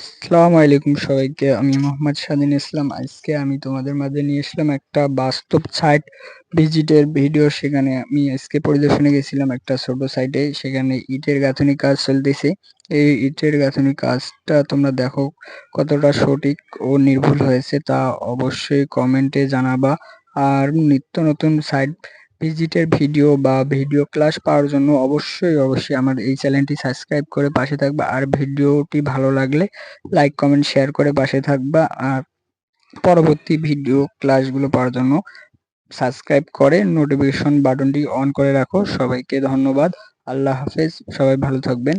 আসসালামু আলাইকুম সবাইকে, আমি মোহাম্মদ স্বাধীন ইসলাম। আজকে আমি তোমাদের মাঝে নিয়ে আসলাম একটা বাস্তব সাইট ভিজিটের ভিডিও সেখানে আমি আজকে পরিদর্শনে গেছিলাম একটা ছোট সাইটে সেখানে ইটের গাঁথনি কাজ চলতেছে। এই ইটের গাঁথনি কাজটা তোমরা দেখো কতটা সঠিক ও নির্ভুল হয়েছে তা অবশ্যই কমেন্টে জানাবা। আর নিত্য নতুন সাইট ভিজিটের ভিডিও বা ভিডিও ক্লাস পাওয়ার জন্য অবশ্যই অবশ্যই আমার এই চ্যানেলটি সাবস্ক্রাইব করে পাশে থাকবা। আর ভিডিওটি ভালো লাগলে লাইক, কমেন্ট, শেয়ার করে পাশে থাকবা। আর পরবর্তী ভিডিও ক্লাসগুলো পাওয়ার জন্য সাবস্ক্রাইব করে নোটিফিকেশন বাটনটি অন করে রাখো। সবাইকে ধন্যবাদ। আল্লাহ হাফেজ। সবাই ভালো থাকবেন।